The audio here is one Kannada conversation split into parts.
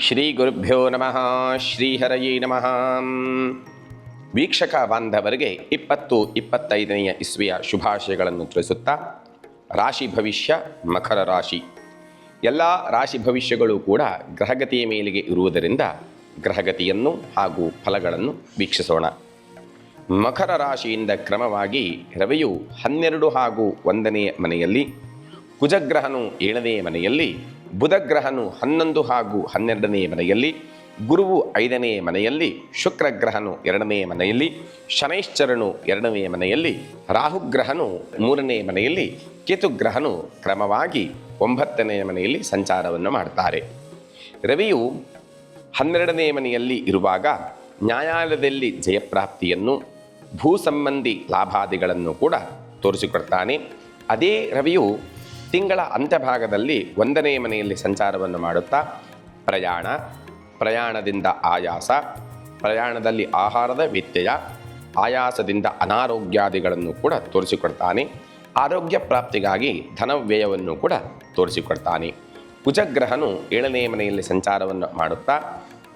ಶ್ರೀ ಗುರುಭ್ಯೋ ನಮಃ, ಶ್ರೀಹರಯೇ ನಮಃ. ವೀಕ್ಷಕ ಬಾಂಧವರಿಗೆ ಇಪ್ಪತ್ತು ಇಪ್ಪತ್ತೈದನೆಯ ಇಸ್ವಿಯ ಶುಭಾಶಯಗಳನ್ನು ತಿಳಿಸುತ್ತಾ, ರಾಶಿ ಭವಿಷ್ಯ, ಮಕರ ರಾಶಿ. ಎಲ್ಲ ರಾಶಿ ಭವಿಷ್ಯಗಳು ಕೂಡ ಗ್ರಹಗತಿಯ ಮೇಲಿಗೆ ಇರುವುದರಿಂದ ಗ್ರಹಗತಿಯನ್ನು ಹಾಗೂ ಫಲಗಳನ್ನು ವೀಕ್ಷಿಸೋಣ. ಮಕರ ರಾಶಿಯಿಂದ ಕ್ರಮವಾಗಿ ರವಿಯು ಹನ್ನೆರಡು ಹಾಗೂ ಒಂದನೆಯ ಮನೆಯಲ್ಲಿ, ಕುಜಗ್ರಹನು ಏಳನೆಯ ಮನೆಯಲ್ಲಿ ಬುಧಗ್ರಹನು ಹನ್ನೊಂದು ಹಾಗೂ ಹನ್ನೆರಡನೆಯ ಮನೆಯಲ್ಲಿ, ಗುರುವು ಐದನೇ ಮನೆಯಲ್ಲಿ, ಶುಕ್ರಗ್ರಹನು ಎರಡನೇ ಮನೆಯಲ್ಲಿ, ಶನೈಶ್ಚರನು ಎರಡನೇ ಮನೆಯಲ್ಲಿ, ರಾಹುಗ್ರಹನು ಮೂರನೇ ಮನೆಯಲ್ಲಿ, ಕೇತುಗ್ರಹನು ಕ್ರಮವಾಗಿ ಒಂಬತ್ತನೆಯ ಮನೆಯಲ್ಲಿ ಸಂಚಾರವನ್ನು ಮಾಡ್ತಾರೆ. ರವಿಯು ಹನ್ನೆರಡನೆಯ ಮನೆಯಲ್ಲಿ ಇರುವಾಗ ನ್ಯಾಯಾಲಯದಲ್ಲಿ ಜಯಪ್ರಾಪ್ತಿಯನ್ನು ಭೂ ಸಂಬಂಧಿ ಲಾಭಾದಿಗಳನ್ನು ಕೂಡ ತೋರಿಸಿಕೊಡ್ತಾನೆ. ಅದೇ ರವಿಯು ತಿಂಗಳ ಅಂತ್ಯಭಾಗದಲ್ಲಿ ಒಂದನೆಯ ಮನೆಯಲ್ಲಿ ಸಂಚಾರವನ್ನು ಮಾಡುತ್ತಾ ಪ್ರಯಾಣ, ಪ್ರಯಾಣದಿಂದ ಆಯಾಸ, ಪ್ರಯಾಣದಲ್ಲಿ ಆಹಾರದ ವ್ಯತ್ಯಯ ಆಯಾಸದಿಂದ ಅನಾರೋಗ್ಯಾದಿಗಳನ್ನು ಕೂಡ ತೋರಿಸಿಕೊಡ್ತಾನೆ. ಆರೋಗ್ಯ ಪ್ರಾಪ್ತಿಗಾಗಿ ಧನವ್ಯಯವನ್ನು ಕೂಡ ತೋರಿಸಿಕೊಡ್ತಾನೆ. ಕುಜಗ್ರಹನು ಏಳನೆಯ ಮನೆಯಲ್ಲಿ ಸಂಚಾರವನ್ನು ಮಾಡುತ್ತಾ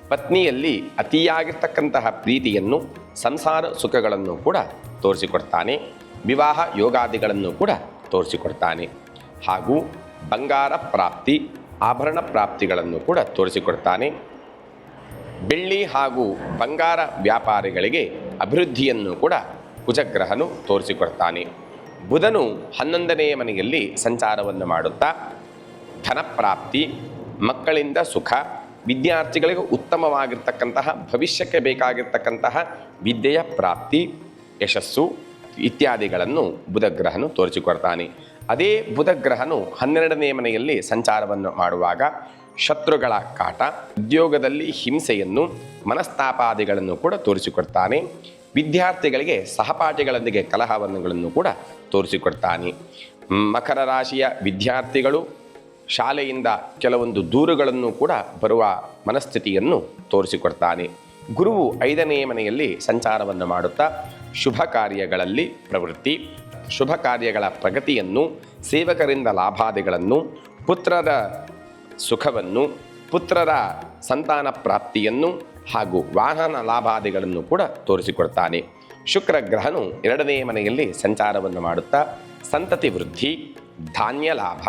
ಪತ್ನಿಯಲ್ಲಿ ಅತಿಯಾಗಿರ್ತಕ್ಕಂತಹ ಪ್ರೀತಿಯನ್ನು, ಸಂಸಾರ ಸುಖಗಳನ್ನು ಕೂಡ ತೋರಿಸಿಕೊಡ್ತಾನೆ. ವಿವಾಹ ಯೋಗಾದಿಗಳನ್ನು ಕೂಡ ತೋರಿಸಿಕೊಡ್ತಾನೆ. ಹಾಗೂ ಬಂಗಾರ ಪ್ರಾಪ್ತಿ, ಆಭರಣ ಪ್ರಾಪ್ತಿಗಳನ್ನು ಕೂಡ ತೋರಿಸಿಕೊಡ್ತಾನೆ. ಬೆಳ್ಳಿ ಹಾಗೂ ಬಂಗಾರ ವ್ಯಾಪಾರಿಗಳಿಗೆ ಅಭಿವೃದ್ಧಿಯನ್ನು ಕೂಡ ಕುಜಗ್ರಹನು ತೋರಿಸಿಕೊಡ್ತಾನೆ. ಬುಧನು ಹನ್ನೊಂದನೆಯ ಮನೆಯಲ್ಲಿ ಸಂಚಾರವನ್ನು ಮಾಡುತ್ತಾ, ಧನಪ್ರಾಪ್ತಿ, ಮಕ್ಕಳಿಂದ ಸುಖ, ವಿದ್ಯಾರ್ಥಿಗಳಿಗೆ ಉತ್ತಮವಾಗಿರ್ತಕ್ಕಂತಹ, ಭವಿಷ್ಯಕ್ಕೆ ಬೇಕಾಗಿರ್ತಕ್ಕಂತಹ ವಿದ್ಯೆಯ ಪ್ರಾಪ್ತಿ, ಯಶಸ್ಸು ಇತ್ಯಾದಿಗಳನ್ನು ಬುಧಗ್ರಹನು ತೋರಿಸಿಕೊಡ್ತಾನೆ. ಅದೇ ಬುಧಗ್ರಹನು ಹನ್ನೆರಡನೇ ಮನೆಯಲ್ಲಿ ಸಂಚಾರವನ್ನು ಮಾಡುವಾಗ ಶತ್ರುಗಳ ಕಾಟ, ಉದ್ಯೋಗದಲ್ಲಿ ಹಿಂಸೆಯನ್ನು, ಮನಸ್ತಾಪಾದಿಗಳನ್ನು ಕೂಡ ತೋರಿಸಿಕೊಡ್ತಾನೆ. ವಿದ್ಯಾರ್ಥಿಗಳಿಗೆ ಸಹಪಾಠಿಗಳೊಂದಿಗೆ ಕಲಹವನ್ನುಗಳನ್ನು ಕೂಡ ತೋರಿಸಿಕೊಡ್ತಾನೆ. ಮಕರ ರಾಶಿಯ ವಿದ್ಯಾರ್ಥಿಗಳು ಶಾಲೆಯಿಂದ ಕೆಲವೊಂದು ದೂರುಗಳನ್ನು ಕೂಡ ಬರುವ ಮನಸ್ಥಿತಿಯನ್ನು ತೋರಿಸಿಕೊಡ್ತಾನೆ. ಗುರುವು ಐದನೇ ಮನೆಯಲ್ಲಿ ಸಂಚಾರವನ್ನು ಮಾಡುತ್ತಾ, ಶುಭ ಕಾರ್ಯಗಳಲ್ಲಿ ಪ್ರವೃತ್ತಿ ಶುಭ ಕಾರ್ಯಗಳ ಪ್ರಗತಿಯನ್ನು, ಸೇವಕರಿಂದ ಲಾಭಾದಿಗಳನ್ನು, ಪುತ್ರರ ಸುಖವನ್ನು, ಪುತ್ರರ ಸಂತಾನ ಪ್ರಾಪ್ತಿಯನ್ನು ಹಾಗೂ ವಾಹನ ಲಾಭಾದಿಗಳನ್ನು ಕೂಡ ತೋರಿಸಿಕೊಡ್ತಾನೆ. ಶುಕ್ರ ಗ್ರಹನು ಎರಡನೇ ಮನೆಯಲ್ಲಿ ಸಂಚಾರವನ್ನು ಮಾಡುತ್ತಾ, ಸಂತತಿ ವೃದ್ಧಿ, ಧಾನ್ಯ ಲಾಭ,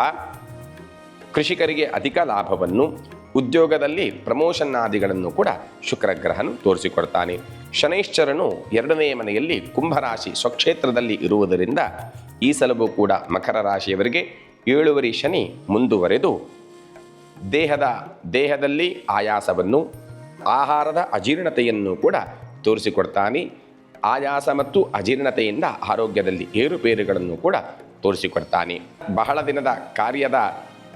ಕೃಷಿಕರಿಗೆ ಅಧಿಕ ಲಾಭವನ್ನು, ಉದ್ಯೋಗದಲ್ಲಿ ಪ್ರಮೋಷನ್ ಆದಿಗಳನ್ನು ಕೂಡ ಶುಕ್ರಗ್ರಹನು ತೋರಿಸಿಕೊಡ್ತಾನೆ. ಶನೈಶ್ಚರನು ಎರಡನೆಯ ಮನೆಯಲ್ಲಿ ಕುಂಭರಾಶಿ ಸ್ವಕ್ಷೇತ್ರದಲ್ಲಿ ಇರುವುದರಿಂದ ಈ ಸಲವೂ ಕೂಡ ಮಕರ ರಾಶಿಯವರಿಗೆ ಏಳುವರಿ ಶನಿ ಮುಂದುವರೆದು ದೇಹದ ದೇಹದಲ್ಲಿ ಆಯಾಸವನ್ನು, ಆಹಾರದ ಅಜೀರ್ಣತೆಯನ್ನು ಕೂಡ ತೋರಿಸಿಕೊಡ್ತಾನೆ. ಆಯಾಸ ಮತ್ತು ಅಜೀರ್ಣತೆಯಿಂದ ಆರೋಗ್ಯದಲ್ಲಿ ಏರುಪೇರುಗಳನ್ನು ಕೂಡ ತೋರಿಸಿಕೊಡ್ತಾನೆ. ಬಹಳ ದಿನದ ಕಾರ್ಯದ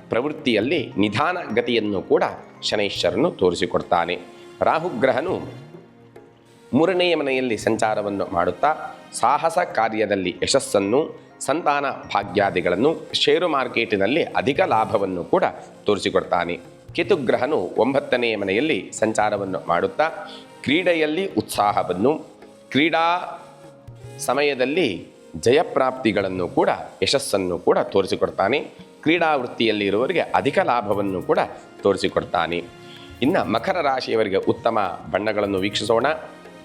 ಪ್ರವೃತ್ತಿಯಲ್ಲಿ ನಿಧಾನ ಗತಿಯನ್ನು ಕೂಡ ಶನೈಶ್ವರನು ತೋರಿಸಿಕೊಡ್ತಾನೆ. ರಾಹುಗ್ರಹನು ಮೂರನೆಯ ಮನೆಯಲ್ಲಿ ಸಂಚಾರವನ್ನು ಮಾಡುತ್ತಾ ಸಾಹಸ ಕಾರ್ಯದಲ್ಲಿ ಯಶಸ್ಸನ್ನು, ಸಂತಾನ ಭಾಗ್ಯಾದಿಗಳನ್ನು, ಷೇರು ಮಾರ್ಕೆಟಿನಲ್ಲಿ ಅಧಿಕ ಲಾಭವನ್ನು ಕೂಡ ತೋರಿಸಿಕೊಡ್ತಾನೆ. ಕೇತುಗ್ರಹನು ಒಂಬತ್ತನೆಯ ಮನೆಯಲ್ಲಿ ಸಂಚಾರವನ್ನು ಮಾಡುತ್ತಾ ಕ್ರೀಡೆಯಲ್ಲಿ ಉತ್ಸಾಹವನ್ನು, ಕ್ರೀಡಾ ಸಮಯದಲ್ಲಿ ಜಯಪ್ರಾಪ್ತಿಗಳನ್ನು ಕೂಡ, ಯಶಸ್ಸನ್ನು ಕೂಡ ತೋರಿಸಿಕೊಡ್ತಾನೆ. ಕ್ರೀಡಾ ವೃತ್ತಿಯಲ್ಲಿ ಇರುವವರಿಗೆ ಅಧಿಕ ಲಾಭವನ್ನು ಕೂಡ ತೋರಿಸಿಕೊಡ್ತಾನೆ. ಇನ್ನು ಮಕರ ರಾಶಿಯವರಿಗೆ ಉತ್ತಮ ಬಣ್ಣಗಳನ್ನು ವೀಕ್ಷಿಸೋಣ.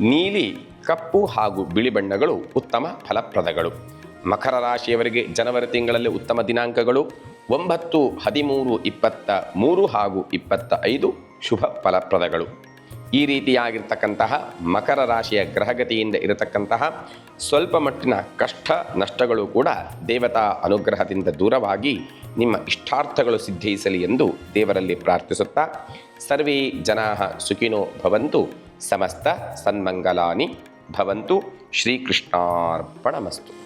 ನೀಲಿ, ಕಪ್ಪು ಹಾಗೂ ಬಿಳಿ ಬಣ್ಣಗಳು ಉತ್ತಮ ಫಲಪ್ರದಗಳು. ಮಕರ ರಾಶಿಯವರಿಗೆ ಜನವರಿ ತಿಂಗಳಲ್ಲಿ ಉತ್ತಮ ದಿನಾಂಕಗಳು. ಒಂಬತ್ತು, ಹದಿಮೂರು, ಇಪ್ಪತ್ತ ಮೂರು ಹಾಗೂ ಇಪ್ಪತ್ತ ಐದು ಶುಭ ಫಲಪ್ರದಗಳು. ಈ ರೀತಿಯಾಗಿರ್ತಕ್ಕಂತಹ ಮಕರ ರಾಶಿಯ ಗ್ರಹಗತಿಯಿಂದ ಇರತಕ್ಕಂತಹ ಸ್ವಲ್ಪ ಮಟ್ಟಿನ ಕಷ್ಟ ನಷ್ಟಗಳು ಕೂಡ ದೇವತಾ ಅನುಗ್ರಹದಿಂದ ದೂರವಾಗಿ ನಿಮ್ಮ ಇಷ್ಟಾರ್ಥಗಳು ಸಿದ್ಧಿಸಲಿ ಎಂದು ದೇವರಲ್ಲಿ ಪ್ರಾರ್ಥಿಸುತ್ತಾ, ಸರ್ವೇ ಜನಾ ಸುಖಿನೋ ಭವಂತು. ಸಮಸ್ತ ಸನ್ಮಂಗಲಾನಿ ಭವಂತು ಶ್ರೀಕೃಷ್ಣಾರ್ಪಣಮಸ್ತು.